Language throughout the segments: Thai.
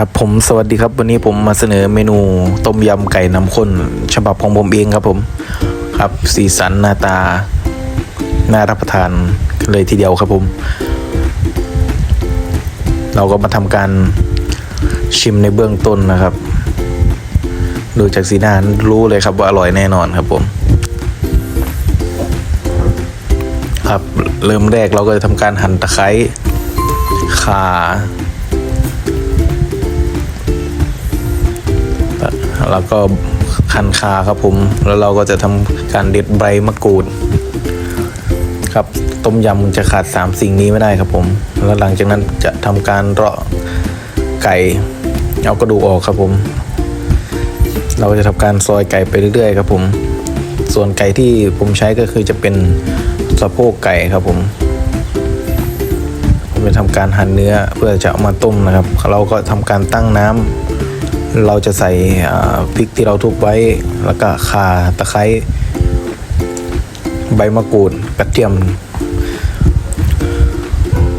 ครับผมสวัสดีครับวันนี้ผมมาเสนอเมนูต้มยำไก่น้ำข้นฉบับของผมเองครับผมครับสีสันหน้าตาน่ารับประทานเลยทีเดียวครับผม เราก็มาทำการชิมในเบื้องต้นนะครับ ดูจากสีหน้ารู้เลยครับว่าอร่อยแน่นอนครับผม ครับเริ่มแรกเราก็จะทำการหั่นตะไคร้ข่า แล้วก็คันคาครับผม แล้วเราก็จะทำการเด็ดใบมะกรูด ครับต้มยำจะขาด 3 สิ่งนี้ไม่ได้ครับผม แล้วหลังจากนั้นจะทำการเลาะไก่เอากระดูกออกครับผม เราจะทำการซอยไก่ไปเรื่อยๆครับผม ส่วนไก่ที่ผมใช้ก็คือจะเป็นสะโพกไก่ครับผมผมจะทำการหั่นเนื้อเพื่อจะเอามาต้มนะครับ เราก็ทำการตั้งน้ำ เราจะใส่พริกที่เราทุบไว้ แล้วก็ข่าตะไคร้ใบมะกรูดกระเทียม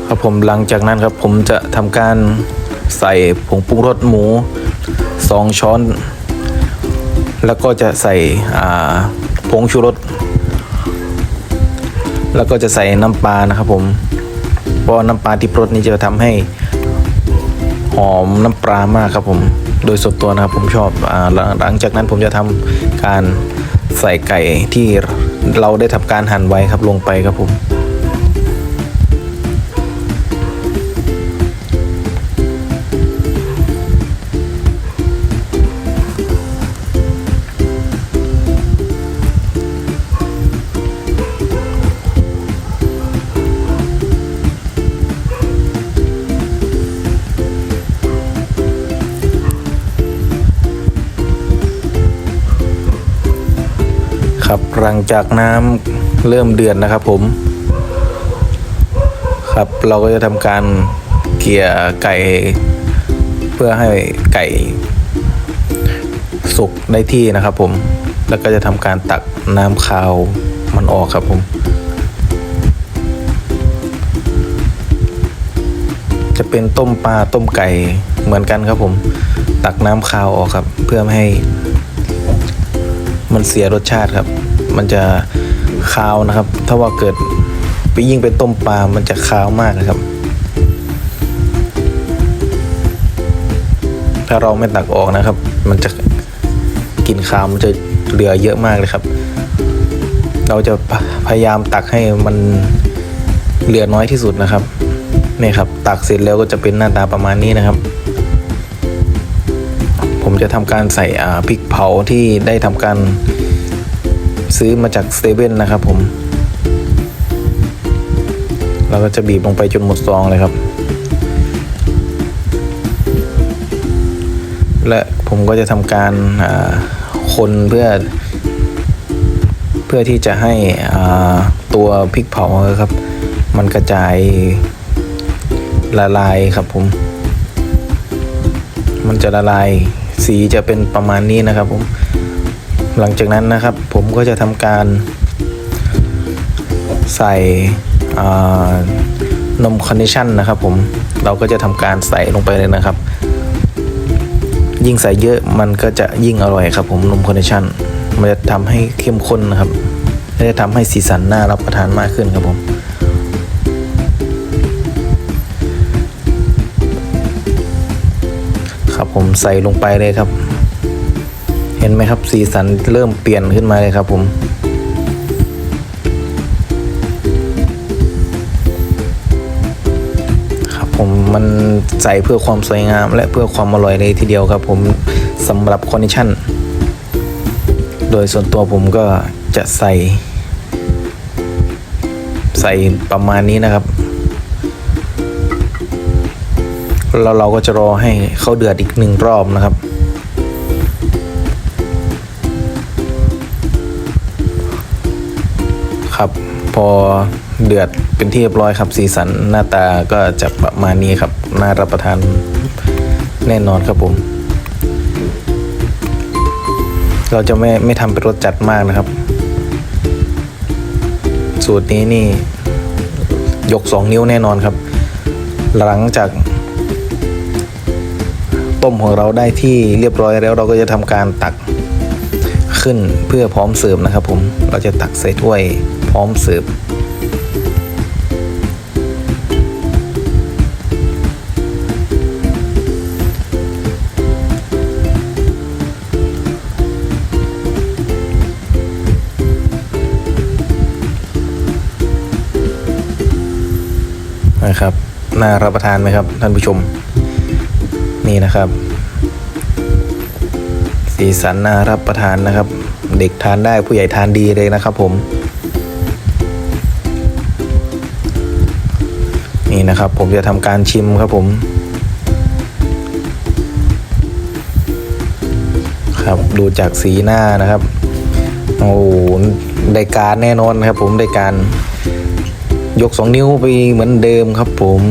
ครับผมหลังจากนั้นครับผมจะทำการใส่ผงปรุงรสหมูสองช้อน แล้วก็จะใส่ผงชูรส แล้วก็จะใส่น้ำปลานะครับผม เพราะน้ำปลาที่ปรสนี้จะทำให้ หอมน้ำปลามากครับผม โดยส่วนตัวนะครับผมชอบอาหลังหลังจากนั้นผมจะทำการใส่ไก่ที่เราได้ทำการหั่นไว้ครับลงไปครับผม ครับหลังจากน้ำเริ่มเดือดนะครับ ผม ครับเราก็จะทำการเกี่ยไก่ เพื่อให้ไก่ สุกได้ที่นะครับ ผม แล้วก็จะทำการตักน้ำคาวมันออกครับผม จะเป็นต้มปลาต้มไก่เหมือนกันครับผม ตักน้ำคาวออกครับ เพื่อไม่ให้มันเสียรสชาติครับ มันจะคาวนะครับ ถ้าว่าเกิดไปยิ่งไปต้มปลา มันจะคาวมากนะครับ ถ้าเราไม่ตักออกนะครับ มันจะกลินคาวมันจะเหลือเยอะมากเลยครับ เราจะพยายามตักให้มันเหลือน้อยที่สุดนะครับนี่ครับ ตักเสร็จแล้วก็จะเป็นหน้าตาประมาณนี้นะครับ ผมจะทำการใส่พริกเผาที่ได้ทำการ ซื้อมาจากเซเว่นนะครับผม เราก็จะบีบลงไปจนหมดซองเลยครับ และผมก็จะทำการคนเพื่อ เพื่อที่จะให้ตัวพริกเผาครับ มันกระจายละลายครับผม มันจะละลายสีจะเป็นประมาณนี้นะครับผม หลังจากนั้นนะครับผมก็จะทำการใส่นมคอนดิชันนะครับผมเราก็จะทำการใส่ลงไปเลยนะครับ ยิ่งใส่เยอะมันก็จะยิ่งอร่อยครับผมนมคอนดิชันมันจะทำให้เข้มข้นนะครับและจะทำให้สีสันน่ารับประทานมากขึ้นครับผมครับผมใส่ลงไปเลยครับ ห็นไหมครับ สีสันเริ่มเปลี่ยนขึ้นมาเลยครับผมครับผมมันใส่เพื่อความสวยงาม และเพื่อความอร่อยเลยทีเดียวครับ ผมสำหรับคอนดิชั่น โดยส่วนตัวผมก็จะใส่ ใส่ประมาณนี้นะครับแล้วเราก็จะรอให้เขาเดือดอีกหนึ่งรอบนะครับ พอเดือดเป็นที่เรียบร้อยครับสีสันหน้าตาก็จะประมาณนี้ครับน่ารับประทานแน่นอนครับผม เราจะไม่ไม่ทำเป็นรสจัดมากนะครับ สูตรนี้นี่ ยกสองนิ้วแน่นอนครับ หลังจาก ต้มของเราได้ที่เรียบร้อยแล้วเราก็จะทำการตักขึ้นเพื่อพร้อมเสิร์ฟนะครับผมเราจะตักใส่ถ้วย ร้อมเสิร์ฟนะครับน่ารับประทานไหมครับ ท่านผู้ชม นี่นะครับ สีสันน่ารับประทานนะครับ เด็กทานได้ผู้ใหญ่ทานดีเลยนะครับผม นี่นะครับ ผมจะทำการชิมครับผม ครับดูจากสีหน้านะครับ โอ้ได้การแน่นอนครับผมได้การยกสองนิ้วไปเหมือนเดิมครับผม